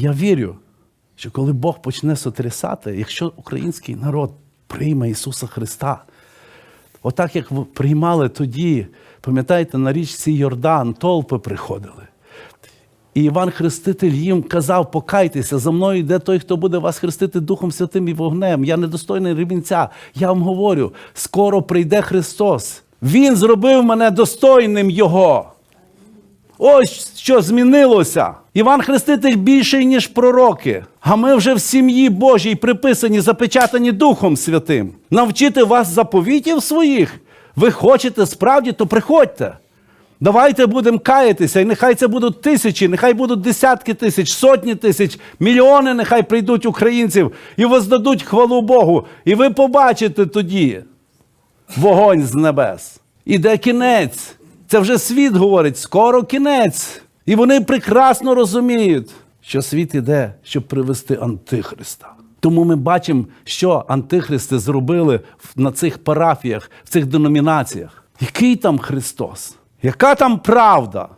Я вірю, що коли Бог почне сотрясати, якщо український народ прийме Ісуса Христа, отак як ви приймали тоді, пам'ятаєте, на річці Йордан толпи приходили. І Іван Хреститель їм казав: покайтеся, за мною йде той, хто буде вас хрестити Духом Святим і вогнем. Я недостойний ремінця. Я вам говорю, скоро прийде Христос. Він зробив мене достойним Його. Ось що змінилося. Іван Хреститель більший, ніж пророки. А ми вже в сім'ї Божій приписані, запечатані Духом Святим. Навчити вас заповітів своїх. Ви хочете справді, то приходьте. Давайте будемо каятися, і нехай це будуть тисячі, нехай будуть десятки тисяч, сотні тисяч, мільйони нехай прийдуть українців і воздадуть хвалу Богу. І ви побачите тоді вогонь з небес. Іде кінець. Це вже світ говорить, скоро кінець. І вони прекрасно розуміють, що світ іде, щоб привести Антихриста. Тому ми бачимо, що антихристи зробили на цих парафіях, в цих деномінаціях. Який там Христос? Яка там правда?